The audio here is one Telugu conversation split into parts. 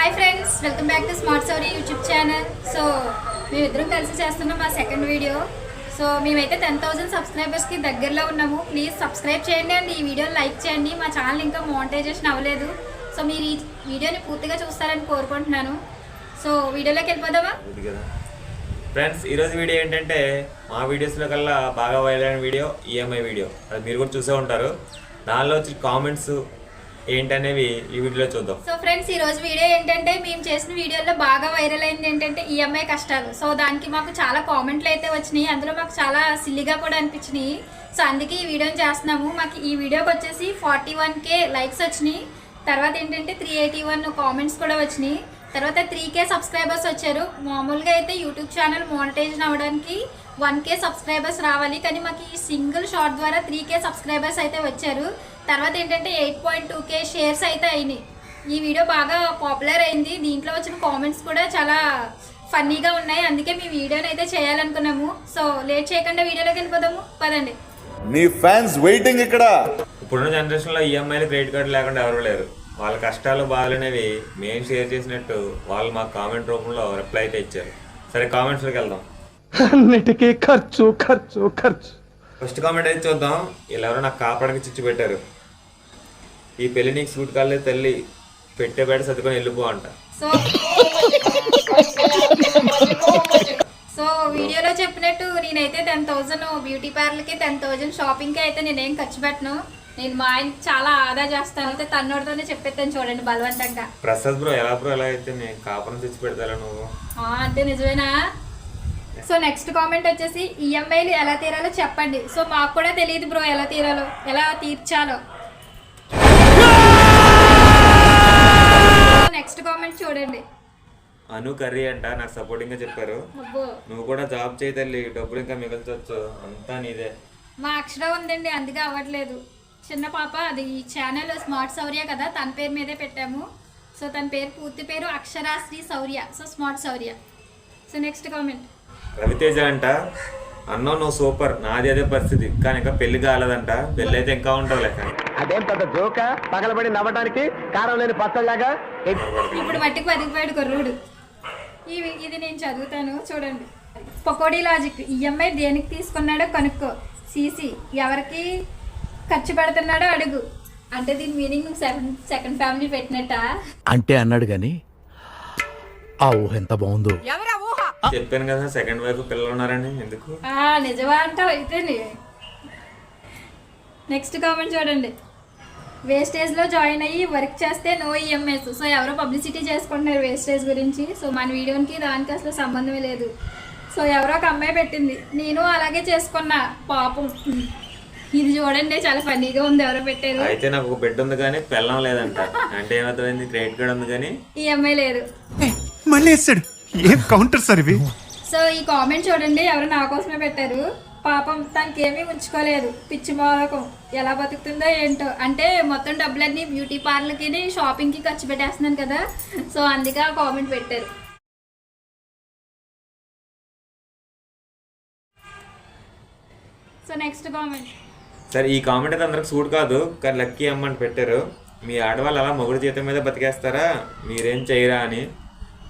Hi friends welcome back to smart story YouTube channel so మేమిద్దరం కలిసి చేస్తున్నాం మా సెకండ్ వీడియో సో మేమైతే టెన్ థౌసండ్ సబ్స్క్రైబర్స్కి దగ్గరలో ఉన్నాము. ప్లీజ్ సబ్స్క్రైబ్ చేయండి అండ్. ఈ వీడియో లైక్ చేయండి. మా ఛానల్ ఇంకా మోనిటైజేషన్ అవ్వలేదు. సో మీరు ఈ వీడియోని పూర్తిగా చూస్తారని కోరుకుంటున్నాను. సో వీడియోలోకి వెళ్ళిపోదామా? ఫ్రెండ్స్ ఈరోజు వీడియో ఏంటంటే మా వీడియోస్లో కల్లా బాగా వైరల్ అయిన వీడియో ఈఎంఐ వీడియో అది మీరు కూడా చూసే ఉంటారు. దానిలో వచ్చి కామెంట్స్ ఏంటనేవి ఈ వీడియోలో చూద్దాం. సో ఫ్రెండ్స్ ఈ రోజు వీడియో ఏంటంటే మేము చేసిన వీడియోలో బాగా వైరల్ అయింది ఏంటంటే ఈఎంఐ కష్టాలు. సో దానికి మాకు చాలా కామెంట్లు అయితే వచ్చినాయి. అందులో మాకు చాలా సిల్లిగా కూడా అనిపించినాయి. సో అందుకే ఈ వీడియోని చేస్తున్నాము. మాకు ఈ వీడియోకి వచ్చేసి ఫార్టీ వన్ కే లైక్స్ వచ్చినాయి. తర్వాత ఏంటంటే త్రీ ఎయిటీ వన్ కామెంట్స్ కూడా వచ్చినాయి. తర్వాత త్రీ కే సబ్స్క్రైబర్స్ వచ్చారు. మామూలుగా అయితే యూట్యూబ్ ఛానల్ మోనిటైజేషన్ అవ్వడానికి వన్ కే సబ్స్క్రైబర్స్ రావాలి. కానీ మాకు ఈ సింగిల్ షార్ట్ ద్వారా త్రీ కే సబ్స్క్రైబర్స్ అయితే వచ్చారు. తర్వాత ఏంటంటే eight point two K shares అయితే అయినాయి. ఈ వీడియో బాగా పాపులర్ అయింది. దీంట్లో వచ్చిన కామెంట్స్ కూడా చాలా ఫన్నీగా ఉన్నాయి. అందుకే మీ వీడియోని అయితే చేయాలనుకున్నాము. సో లేట్ చేయకుండా వీడియోలోకి వెళ్ళిపోదాము. పదండి. నీ ఫ్యాన్స్ వెయిటింగ్ ఇక్కడ. ఇప్పుడున్న జనరేషన్లో ఈఎంఐలు క్రెడిట్ కార్డు లేకుండా ఎవరు లేరు. వాళ్ళ కష్టాలు బాధలు అనేవి మేము షేర్ చేసినట్టు వాళ్ళు మా కామెంట్ రూపంలో రిప్లై అయితే ఇచ్చారు. సరే కామెంట్స్లోకి వెళ్దాం. అన్నిటికీ ఖర్చు ఖర్చు ఖర్చు. ఫస్ట్ కామెంట్ అయితే చూద్దాం. వీళ్ళెవరో నాకు కాపాడకి చిచ్చు పెట్టారు. ఈ పెళ్ళి నీకు సూట్ కాలేదు తల్లి పెట్టే బయట సర్దుకొని వెళ్ళిపో అంట. సో సో వీడియోలో చెప్పినట్టు నేనైతే టెన్ థౌజండ్ బ్యూటీ పార్లర్కి టెన్ థౌజండ్ షాపింగ్కి అయితే నేనేం ఖర్చు పెట్టను. నేను మా ఆయనకి చాలా ఆదా చేస్తాను. అయితే తన్నోడితోనే చెప్పేస్తాను చూడండి బలవంతంగా. ప్రసాద్ బ్రో ఎలా బ్రో ఎలా అయితే నేను కాపురం తెచ్చి పెడతారా నువ్వు? ఆ, అంటే నిజమేనా? సో నెక్స్ట్ కామెంట్ వచ్చేసి ఈఎంఐలు ఎలా తీరాలో చెప్పండి. సో మాకు కూడా తెలియదు బ్రో ఎలా తీరాలో ఎలా తీర్చాలో. నెక్స్ట్ కామెంట్ చూడండి. అను కర్రీ అంట నాకు సపోర్టింగ్గా చెప్పారు. నువ్వు కూడా జాబ్ చేయి తల్లి డబ్బులు ఇంకా మిగల్చవచ్చు అంతా నీదే. మా అక్షర ఉందండి అందుకే అవ్వట్లేదు. చిన్న పాప అది ఈ ఛానల్ స్మార్ట్ శౌర్య కదా తన పేరు మీదే పెట్టాము. సో తన పేరు పూర్తి పేరు Aksharasri Shaurya so smart Shaurya so next comment Raviteja అంట అన్నో నువ్వు సూపర్. నాది అదే పరిస్థితి. కానీ ఇంకా పెళ్ళి కాలేదంట. పెళ్ళి అయితే ఇంకా ఉంటావు లెక్క అదేం పెద్ద జోక? పగలబడి నవ్వడానికి కారం లేని పచ్చళ్ళగా ఇప్పుడు మట్టికి బతికిపోయాడు కుర్రుడు. ఇవి ఇది నేను చదువుతాను చూడండి. పకోడీ లాజిక్ ఈఎంఐ దేనికి తీసుకున్నాడో కనుక్కో. సీసీ ఎవరికి ఖర్చు పెడుతున్నాడో అడుగు. అంటే దీని మీనింగ్ నువ్వు సెకండ్ సెకండ్ ఫ్యామిలీ పెట్టినట్ట? అంటే అన్నాడు గాని ఆ ఊహ ఎంత బాగుందో. చెప్పాను కదా సెకండ్ వైపు పిల్లలు ఉన్నారని ఎందుకు? ఆ, నిజమా అంటావు అయితేనే. నెక్స్ట్ కామెంట్ చూడండి. వేస్టేజ్లో జాయిన్ అయ్యి వర్క్ చేస్తే నో ఈఎంఐస్ సో ఎవరో పబ్లిసిటీ చేసుకుంటున్నారు వేస్టేజ్ గురించి. సో మన వీడియోకి దానికి అసలు సంబంధమే లేదు. సో ఎవరో ఒక అమ్మాయి పెట్టింది. నేను అలాగే చేసుకున్నా. పాపం. ఇది చూడండి చాలా ఫన్నీగా ఉంది ఎవరో పెట్టారు. అయితే నాకు ఒక బెడ్ ఉంది కానీ పెళ్ళం లేదంట. అంటే ఏమర్థమైంది? క్రెడిట్ కార్డ్ ఉంది కానీ. ఈఎంఐ లేదు. మళ్ళీ వేస్తాడు. ఏం కౌంటర్ సార్ ఇవి? సో ఈ కామెంట్ చూడండి ఎవరు నా కోసమే పెట్టారు. పాపం తనకి ఏమీ ఉంచుకోలేదు. పిచ్చి మోహకం. ఎలా బతుకుతుందో ఏంటో. అంటే మొత్తం డబ్బులన్నీ బ్యూటీ పార్లర్కి షాపింగ్కి ఖర్చు పెట్టేస్తున్నాను కదా. సో అందుకే ఆ కామెంట్ పెట్టారు. So next comment. సరే ఈ కామెంట్ అయితే అందరికి సూట్ కాదు. కానీ లక్కీ అమ్మని పెట్టారు. మీ ఆడవాళ్ళు అలా మొగుడు జీతం మీద బతికేస్తారా? మీరేం చేయరా అని.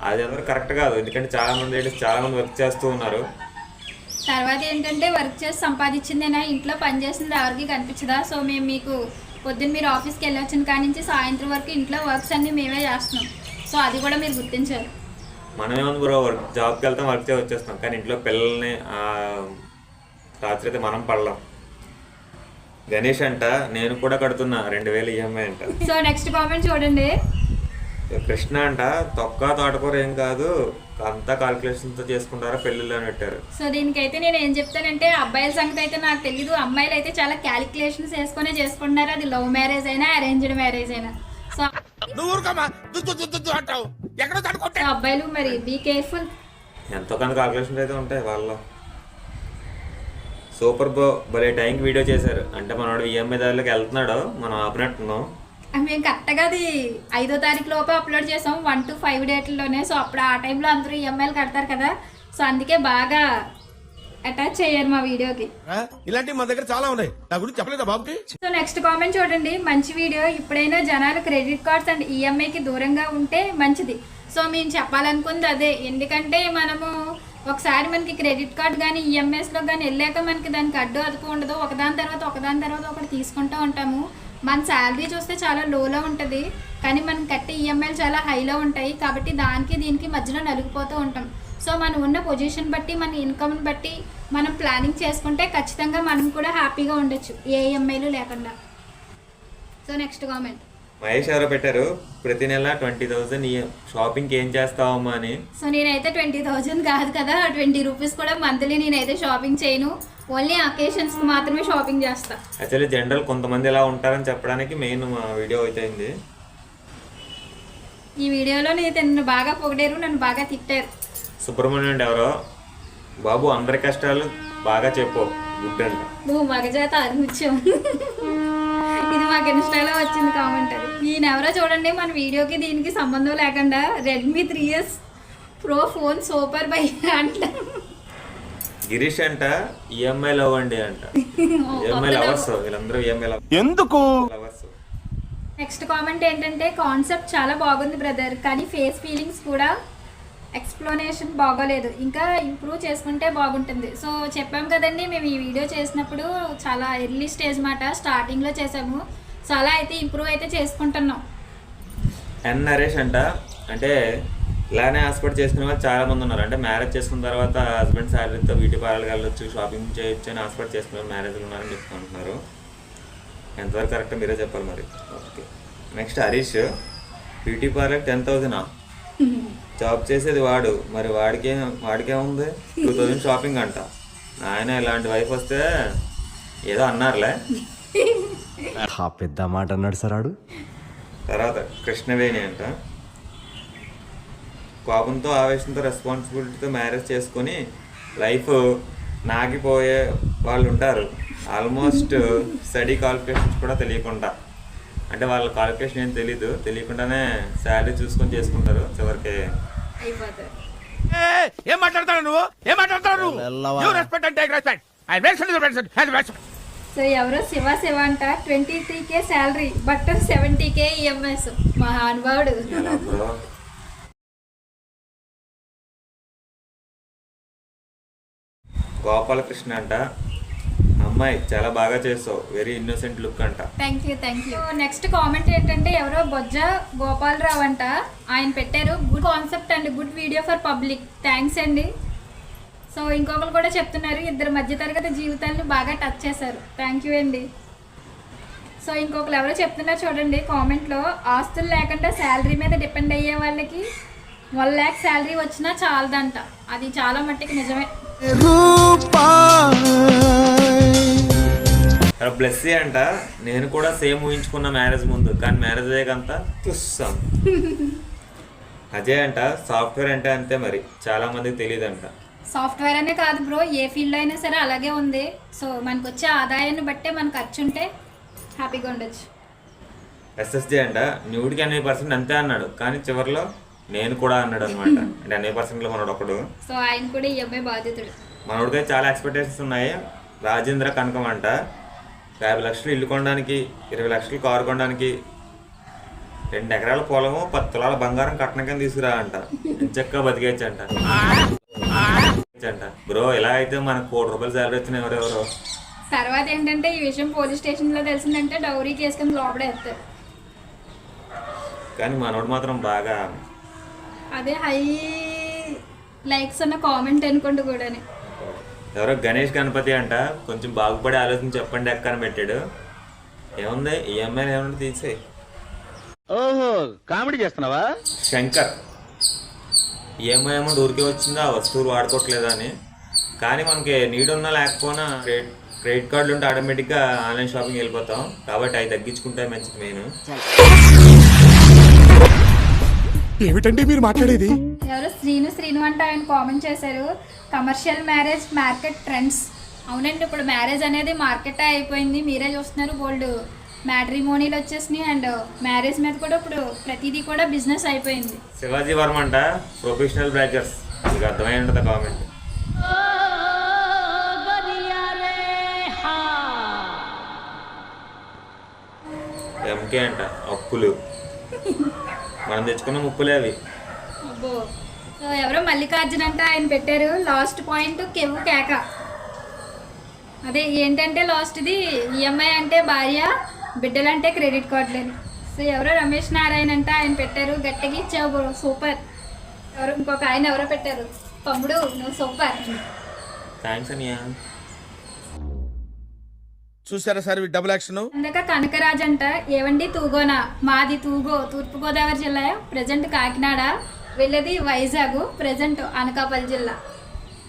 అది అందరూ కరెక్ట్ కాదు. ఎందుకంటే చాలా మంది చాలా మంది వర్క్ చేస్తూ ఉన్నారు. తర్వాత ఏంటంటే వర్క్ చేసి సంపాదించిందేనా ఇంట్లో పని చేసింది ఎవరికి కనిపించదా? సో మేము మీకు పొద్దున్న మీరు ఆఫీస్కి వెళ్ళొచ్చిన కాడి నుంచి సాయంత్రం వరకు ఇంట్లో వర్క్స్ అన్నీ మేమే చేస్తున్నాం. సో అది కూడా మీరు గుర్తించారు. మనమేముంది బ్రో వర్క్ జాబ్కి వెళ్తాం వర్క్ చేసి వచ్చేస్తాం. కానీ ఇంట్లో పిల్లల్ని రాత్రి అయితే మనం పడలేం. గణేష్ అంట నేను కూడా కడుతున్నా రెండు వేలు ఈఎంఐ అంట. సో నెక్స్ట్ కామెంట్ చూడండి. కృష్ణ అంట తొక్క తోటకూర ఏం కాదు అంతా కాల్కులేషన్తో చేసుకుంటారా పెళ్ళిళ్ళు అని పెట్టారు. సో దీనికైతే నేను ఏం చెప్తానంటే అబ్బాయిల సంగతి అయితే నాకు తెలీదు. అమ్మాయిలు అయితే చాలా క్యాలిక్యులేషన్స్ వేసుకునే చేసుకుంటున్నారు. అది లవ్ మ్యారేజ్ అయినా అరేంజ్డ్ మ్యారేజ్ అయినా. సో అబ్బాయిలు మరి బీ కేర్ఫుల్ ఎంతో కొంత కాల్కులేషన్స్ అయితే ఉంటాయి వాళ్ళలో. సూపర్ బో భలే టైంకి వీడియో చేశారు. అంటే మనోడు ఈఎంఐ దారిలోకి వెళ్తున్నాడు. మనం ఆపినట్టున్నాం. మేము కరెక్ట్గా అది ఐదో తారీఖు లోపు అప్లోడ్ చేసాం. వన్ టు ఫైవ్ డేట్లోనే. సో అప్పుడు ఆ టైంలో అందరూ ఈఎంఐలు కడతారు కదా. సో అందుకే బాగా అటాచ్ చేయరు మా వీడియోకి. ఇలాంటివి మన దగ్గర చాలా ఉన్నాయి. నా గురించి చెప్పలేదా బాబుకి? సో నెక్స్ట్ కామెంట్ చూడండి. మంచి వీడియో. ఇప్పుడైనా జనాలు క్రెడిట్ కార్డ్స్ అండ్ ఈఎంఐకి దూరంగా ఉంటే మంచిది. సో మేము చెప్పాలనుకుంది అదే. ఎందుకంటే మనము ఒకసారి మనకి క్రెడిట్ కార్డ్ కానీ ఈఎంఐస్లో కానీ వెళ్ళాక మనకి దానికి అడ్డు అదుపు ఉండదు. ఒకదాని తర్వాత ఒకదాని తర్వాత ఒకటి తీసుకుంటూ ఉంటాము. మన శాలరీ చూస్తే చాలా లోలో ఉంటుంది కానీ మనం కట్టే ఈఎంఐలు చాలా హైలో ఉంటాయి కాబట్టి దానికి దీనికి మధ్యలో నలిగిపోతూ ఉంటాం. సో మనం ఉన్న పొజిషన్ బట్టి మన ఇన్కమ్ని బట్టి మనం ప్లానింగ్ చేసుకుంటే ఖచ్చితంగా మనం కూడా హ్యాపీగా ఉండొచ్చు ఏ ఈఎంఐలు లేకుండా. సో నెక్స్ట్ కామెంట్ మహేష్ ఎవరో పెట్టారు ప్రతి నెల ట్వంటీ థౌసండ్ షాపింగ్కి ఏం చేస్తావమ్మా అని. సో నేనైతే ట్వంటీ థౌజండ్ కాదు కదా ట్వంటీ రూపీస్ కూడా మంత్లీ నేనైతే షాపింగ్ చేయను. ఓన్లీ అకేషన్స్కి మాత్రమే షాపింగ్ చేస్తా. యాక్చువల్లీ జనరల్ కొంతమంది ఇలా ఉంటారని చెప్పడానికి మెయిన్ వీడియో అయితే ఈ వీడియోలో నేను నన్ను బాగా పొగిడారు నన్ను బాగా తిట్టారు. సుబ్రహ్మణ్యం ఎవరో? బాబు అందరి కష్టాలు బాగా చెప్పు గుడ్ అంట. నువ్వు మగజాత అరుముత్యం ఇది మాకు ఇన్స్టాలో వచ్చింది కామెంట్ అది. ఈయన ఎవరో చూడండి మన వీడియోకి దీనికి సంబంధం లేకుండా Redmi three years pro phone super buy అంట. గిరీష్ అంట ఈఎంఐ లవ్ అండి అంట. ఈఎంఐ లవర్స్ వీళ్ళందరూ ఈఎంఐ ఎందుకు? లవర్స్ నెక్స్ట్ కామెంట్ ఏంటంటే కాన్సెప్ట్ చాలా బాగుంది బ్రదర్ కానీ ఫేస్ ఫీలింగ్స్ కూడా ఎక్స్ప్లెనేషన్ బాగోలేదు. ఇంకా ఇంప్రూవ్ చేసుకుంటే బాగుంటుంది. సో చెప్పాం కదండి మేము ఈ వీడియో చేసినప్పుడు చాలా ఎర్లీ స్టేజ్ మాట స్టార్టింగ్లో చేసాము. సో అలా అయితే ఇంప్రూవ్ అయితే చేసుకుంటున్నాం. ఎన్ నరేష్ అంట అంటే ఇలానే హాస్పిటల్ చేసుకునే వాళ్ళు చాలా మంది ఉన్నారు. అంటే మ్యారేజ్ చేసుకున్న తర్వాత హస్బెండ్ శాలరీతో బ్యూటీ పార్లర్కి వెళ్ళొచ్చు షాపింగ్ చేయొచ్చు అని హాస్పిటల్ చేసుకునే మ్యారేజ్లు ఉన్నారని చెప్పుకుంటున్నారు. ఎంతవరకు కరెక్ట్ మీరే చెప్పాలి మరి. Okay next Harish beauty parlour ten థౌజండా job చేసేది వాడు. మరి వాడికే వాడికే ఉంది టూ థౌజండ్ షాపింగ్ అంట. ఆయన ఇలాంటి వైఫ్ వస్తే ఏదో అన్నారులే. పెద్ద మాట అన్నాడు సార్ ఆడు. తర్వాత కృష్ణవేణి అంట. కోపంతో ఆవేశంతో రెస్పాన్సిబిలిటీతో మ్యారేజ్ చేసుకొని లైఫ్ నాగిపోయే వాళ్ళు ఉంటారు ఆల్మోస్ట్ స్టడీ క్వాలిఫికేషన్స్ కూడా తెలియకుండా. అంటే వాళ్ళ క్వాలిఫికేషన్ ఏం తెలీదు. తెలియకుండానే శాలరీ చూసుకొని చేసుకుంటారు చివరికి. అయిపోతారు. ఏం మాట్లాడతాడు నువ్వు? ఏం మాట్లాడతాడు నువ్వు? రెస్పెక్ట్ అంటే రెస్పెక్ట్ ఐ రెస్పెక్ట్ సో ఎవరో శివ శివ అంట twenty three K salary but seventy K EMIs మహానుభావుడు ఎలా గోపాలకృష్ణ అంట. అమ్మాయి చాలా బాగా చేసావు వెరీ ఇన్నోసెంట్ లుక్ అంట. Thank you thank you next comment ఏంటంటే ఎవరో బొజ్జ గోపాలరావు అంట. ఆయన పెట్టారు. గుడ్ కాన్సెప్ట్ అండి. Good video for public thanks అండి. సో ఇంకొకరు కూడా చెప్తున్నారు. ఇద్దరు మధ్యతరగతి జీవితాలను బాగా టచ్ చేశారు. థ్యాంక్ యూ అండి. సో ఇంకొకరు ఎవరో చెప్తున్నారు చూడండి. కామెంట్లో ఆస్తులు లేకుండా శాలరీ మీద డిపెండ్ అయ్యే వాళ్ళకి వన్ ల్యాక్ శాలరీ వచ్చినా చాలదంట. అది చాలా మట్టికి నిజమే. బ్లెస్సీ అంట. నేను కూడా సేమ్ ఊహించుకున్న మ్యారేజ్ ముందు కానీ మ్యారేజ్ అయ్యాకంతా చూస్తాం అజయ్ అంట సాఫ్ట్వేర్ అంటే అంతే మరి. చాలా మందికి తెలియదు అంట సాఫ్ట్వేర్ అనే కాదు బ్రో ఏ ఫీల్డ్ అయినా సరే అలాగే ఉంది. సో మనకు వచ్చే ఆదాయాన్ని బట్టే మనకు ఖర్చు ఉంటే హ్యాపీగా ఉండొచ్చు. ఎస్ఎస్జి అంట న్యూడికి హండ్రెడ్ పర్సెంట్ అంతే అన్నాడు. కానీ చివరిలో నేను కూడా అన్నాడు అనమాట అంటే హండ్రెడ్ పర్సెంట్లో మనోడు ఒకడు. సో ఆయన కూడా ఈ బాధితుడు మనోడికి చాలా ఎక్స్పెక్టేషన్స్ ఉన్నాయి. రాజేంద్ర కనకం అంట. యాభై లక్షలు ఇల్లు కొనడానికి ఇరవై లక్షలు కారు కొనడానికి రెండు ఎకరాల పొలము పది తులాల బంగారం కట్నం కింద తీసుకురా అంట. చక్కగా బతికేయచ్చు అంట అంట బ్రో ఇలా అయితే మనకు కోటి రూపాయలు శాలరీ వచ్చిన ఎవరెవరో తర్వాత ఏంటంటే ఈ విషయం పోలీస్ స్టేషన్లో తెలిసిందంటే డౌరీ కేసుకొని లోపడేస్తారు కానీ మనోడు మాత్రం బాగా అదే హై లైక్స్ అన్న కామెంట్ అనుకోండి కూడాని. ఎవరో గణేష్ గణపతి అంట కొంచెం బాగుపడి ఆలోచన చెప్పండి అక్క అని పెట్టాడు. ఏముంది? ఈఎంఐ ఏమన్నా తీసే ఓహో కామెడీ చేస్తున్నావా? శంకర్ ఈఎంఐ అమౌంట్ ఊరికే వచ్చిందా ఆ వస్తువులు వాడుకోవట్లేదా అని. కానీ మనకి నీడ్ ఉన్నా లేకపోయినా క్రెడిట్ క్రెడిట్ కార్డులు ఉంటే ఆటోమేటిక్గా ఆన్లైన్ షాపింగ్ వెళ్ళిపోతాం. కాబట్టి అవి తగ్గించుకుంటే మంచిది మెయిన్. ఏమిటండి మీరు మాట్లాడేది? ఎవరు శ్రీను శ్రీను అంటే ఆయన కామెంట్ చేశారు. కమర్షియల్ మ్యారేజ్ మార్కెట్ ట్రెండ్స్ అవునండి ఇప్పుడు మ్యారేజ్ అనేది మార్కెట్ అయిపోయింది. మీరే చూస్తున్నారు గోల్డ్ మ్యాట్రిమోనీలు వచ్చేసినాయి అండ్ మ్యారేజ్ మీద కూడా ఇప్పుడు ప్రతిదీ కూడా బిజినెస్ అయిపోయింది. శివాజీ వర్మ అంట ప్రొఫెషనల్ బ్యాకర్స్ మీకు అర్థమైంది కామెంట్ ఎంకే అంట అప్పులు. మనం తెచ్చుకున్న ముప్పులే అవి. అబ్బో. ఎవరో మల్లికార్జున్ అంటే ఆయన పెట్టారు లాస్ట్ పాయింట్ కెవ్వు కేక. అదే ఏంటంటే లాస్ట్ది ఈఎంఐ అంటే భార్య బిడ్డలంటే క్రెడిట్ కార్డులని సో ఎవరో రమేష్ నారాయణ అంటే ఆయన పెట్టారు గట్టిగా ఇచ్చావు సూపర్. ఎవరు ఇంకొక ఆయన ఎవరో పెట్టారు. తమ్ముడు నువ్వు సూపర్. థ్యాంక్స్ అనియా. చూసారా సార్ డబుల్ యాక్షన్ అందుక కనకరాజ్ అంట ఏవండి తూగోనా? మాది తూగో తూర్పుగోదావరి జిల్లా ప్రజెంట్ కాకినాడ. వెళ్ళేది వైజాగ్ ప్రజెంట్ అనకాపల్లి జిల్లా.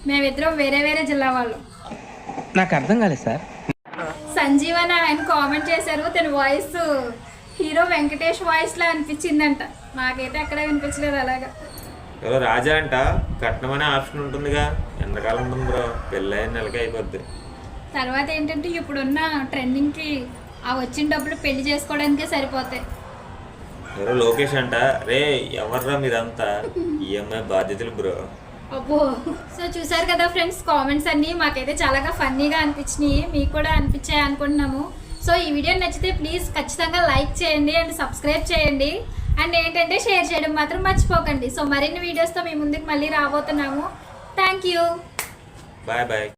మేమిద్దరం వేరే వేరే జిల్లా వాళ్ళు. నాకు అర్థం కాలేదు సార్. సంజీవన్ ఆయన కామెంట్ చేశారు తన వాయిస్ హీరో వెంకటేష్ వాయిస్ లా అనిపించిందంట. మాకైతే ఎక్కడ వినిపించలేదు అలాగా. ఎవరో రాజా అంట కట్నం అనే ఆప్షన్ ఉంటుందిగా. ఎంతకాలం ఉంటుంది బ్రో పెళ్ళైన నెలకి అయిపోద్ది. తర్వాత ఏంటంటే ఇప్పుడున్న ట్రెండింగ్కి ఆ వచ్చిన డబ్బులు పెళ్ళి చేసుకోవడానికే సరిపోతాయి. ఎవరో లోకేష్ అంట రే ఎవర్రా మీరంతా? ఈఎంఐ బాధ్యతలు బ్రో. అబ్బో సో చూసారు కదా ఫ్రెండ్స్ కామెంట్స్ అన్నీ మాకైతే చాలా ఫన్నీగా అనిపించినాయి మీకు కూడా అనిపించాయి అనుకుంటున్నాము. సో ఈ వీడియో నచ్చితే ప్లీజ్ ఖచ్చితంగా లైక్ చేయండి అండ్ సబ్స్క్రైబ్ చేయండి. అండ్ ఏంటంటే షేర్ చేయడం మాత్రం మర్చిపోకండి. సో మరిన్ని వీడియోస్తో మీ ముందుకు మళ్ళీ రాబోతున్నాము. Thank you. Bye bye.